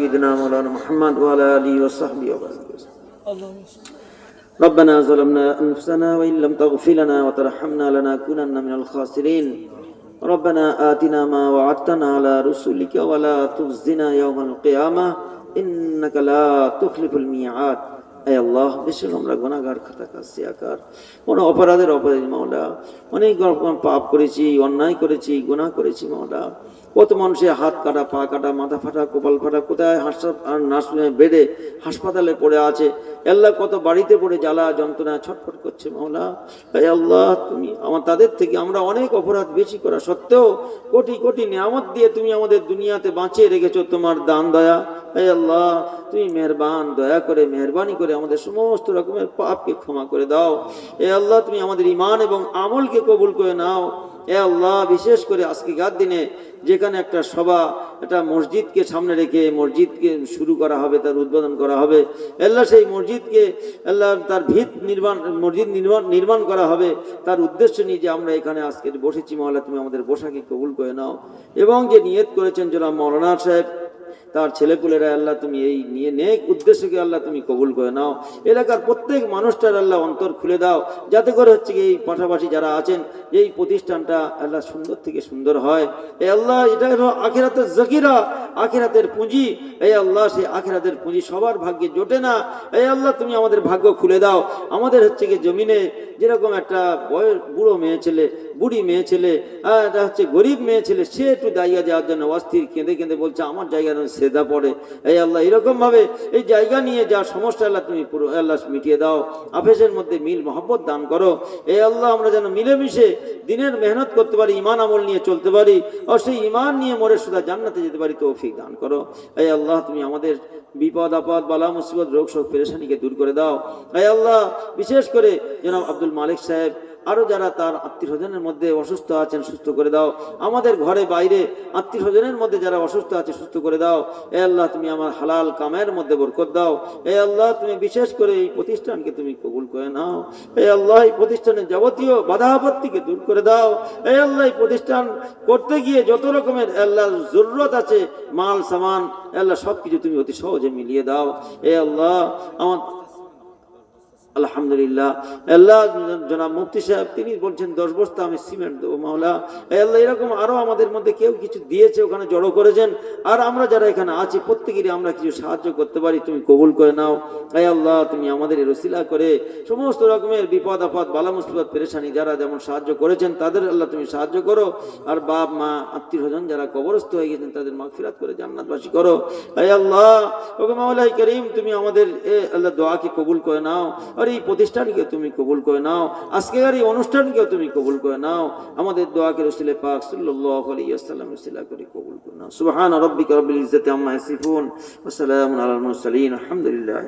سيدنا مولانا محمد وعلى آله وصحبه وبارك وسلم ربنا ظلمنا أنفسنا وإن لم تغفر لنا وترحمنا لنكونن من الخاسرين. ربنا آتنا ما وعدتنا على رسلك ولا تخزنا يوم القيامة. إنك لا تخلف الميعاد. এ আল্লাহ, বেশি আমরা গুণাগার খাতাকার সিয়াকার কোনো অপরাধের অপরাধী মাওলা অনেক রকম পাপ করেছি, অন্যায় করেছি, গুনাহ করেছি মাওলা কত মানুষের হাত কাটা, পা কাটা, মাথা ফাটা, কপাল ফাটা, কোথায় নার্স বেডে, হাসপাতালে পড়ে আছে। আল্লাহ কত বাড়িতে পড়ে, জ্বালা, যন্ত্রণা, ছটফট করছে মাওলা এই আল্লাহ, তুমি আমার, তাদের থেকে আমরা অনেক অপরাধ বেশি করা সত্ত্বেও কোটি কোটি নিয়ামত দিয়ে তুমি আমাদের দুনিয়াতে বাঁচিয়ে রেখেছো তোমার দান দয়া। এই আল্লাহ, তুমি মেহরবান, দয়া করে, মেহরবানি করে আমাদের সমস্ত রকমের পাপকে ক্ষমা করে দাও। এ আল্লাহ, তুমি আমাদের ইমান এবং আমলকে কবুল করে নাও। এ আল্লাহ, বিশেষ করে আজকেকার দিনে যেখানে একটা সভা, একটা মসজিদকে সামনে রেখে মসজিদকে শুরু করা হবে, তার উদ্বোধন করা হবে। আল্লাহ, সেই মসজিদকে, আল্লাহ, তার ভিত নির্মাণ, মসজিদ নির্মাণ নির্মাণ করা হবে। তার উদ্দেশ্য নিয়ে যে আমরা এখানে আজকে বসেছি মহল্লা তুমি আমাদের বসাকে কবুল করে নাও। এবং যে নিয়ত করেছেন জনাব মৌলানা সাহেব তার ছেলেপুলেরা, আল্লাহ তুমি এই নিয়ে নেক উদ্দেশ্যকে আল্লাহ তুমি কবুল করে নাও। এলাকার প্রত্যেক মানুষটার আল্লাহ অন্তর খুলে দাও। যাতে করে হচ্ছে কি এই পাশাপাশি যারা আছেন, এই প্রতিষ্ঠানটা আল্লাহ সুন্দর থেকে সুন্দর হয়। এ আল্লাহ, এটা আখেরাতের জকিরা। আখেরাতের পুঁজি। এই আল্লাহ, সেই আখেরাতের পুঁজি সবার ভাগ্যে জোটে না। এই আল্লাহ, তুমি আমাদের ভাগ্য খুলে দাও। আমাদের হচ্ছে কি জমিনে যেরকম একটা বয়স, বুড়ো মেয়ে ছেলে, বুড়ি মেয়ে ছেলে এটা হচ্ছে গরিব মেয়ে ছেলে, সে একটু দাঁড়িয়ে যাওয়ার জন্য অস্থির, কেঁদে কেঁদে বলছে, আমার জায়গা যেন সেদা পড়ে। এই আল্লাহ, এরকমভাবে এই জায়গা নিয়ে যা সমস্যা, আল্লাহ, তুমি পুরো, আল্লাহ, মিটিয়ে দাও। আফেসের মধ্যে মিল, মহব্বত দান করো। এই আল্লাহ, আমরা যেন মিলেমিশে দিনের মেহনত করতে পারি ইমান আমল নিয়ে চলতে পারি, আর সেই ইমান নিয়ে মরে সুদা জান্নাতে যেতে পারি, তৌফিক দান করো। এই আল্লাহ, তুমি আমাদের বিপদ, আপদ, বালা, মুসিবত, রোগ শোক পেরেশানিকে দূর করে দাও। এই আল্লাহ, বিশেষ করে জনাব আব্দুল মালিক সাহেব আরও যারা তার আত্মীয় স্বজনের মধ্যে অসুস্থ আছেন, সুস্থ করে দাও। আমাদের ঘরে বাইরে আত্মীয় স্বজনের মধ্যে যারা অসুস্থ আছে, সুস্থ করে দাও। এ আল্লাহ, তুমি আমার হালাল কামের মধ্যে বরকত দাও। এ আল্লাহ, তুমি বিশেষ করে এই প্রতিষ্ঠানকে তুমি কবুল করে নাও। এ আল্লাহ, এই প্রতিষ্ঠানের যাবতীয় বাধা আপত্তিকে দূর করে দাও। এ আল্লাহ, এই প্রতিষ্ঠান করতে গিয়ে যত রকমের আল্লাহ জরুরত আছে, মাল, সামান আল্লাহ সব কিছু তুমি অতি সহজে মিলিয়ে দাও। এ আল্লাহ, আমার আলহামদুলিল্লাহ। আল্লাহ জনাব মুফতি সাহেব, তিনি বলছেন, দশ বস্তা আমি সিমেন্ট দেবো, মাওলা। আল্লাহ, এরকম আরও আমাদের মধ্যে কেউ কিছু দিয়েছে, ওখানে জড়ো করেছেন। আর আমরা যারা এখানে আছি, প্রত্যেকেরই আমরা কিছু সাহায্য করতে পারি, তুমি কবুল করে নাও। এ আল্লাহ, তুমি আমাদের রসিলা করে সমস্ত রকমের বিপদ আপদ, বালা মুসিবত, পেরেশানি, যারা যেমন সাহায্য করেছেন, তাদের আল্লাহ তুমি সাহায্য করো। আর বাপ, মা, আত্মীয় স্বজন যারা কবরস্থ হয়ে গেছেন, তাদের মা ফিরাত করে জান্নাতবাসী করো। এ আল্লাহ ওকে মাওলাই করিম, তুমি আমাদের আল্লাহ দোয়াকে কবুল করে নাও। আর এই প্রতিষ্ঠানকে তুমি কবুল করে নাও। আজকের এই অনুষ্ঠানকেও তুমি কবুল করে নাও। আমাদের দোয়াকে রসিলে পাক সাল্লাম আলাইহি ওয়াসাল্লাম রসিলা করে কবুল করে নাও। সুহান রব্বিক রব্বিল ইজ্জতে আম্মা ইয়াসিফুন। ওয়া সালামুন আলাল মুরসালিন। আলহামদুলিল্লাহ।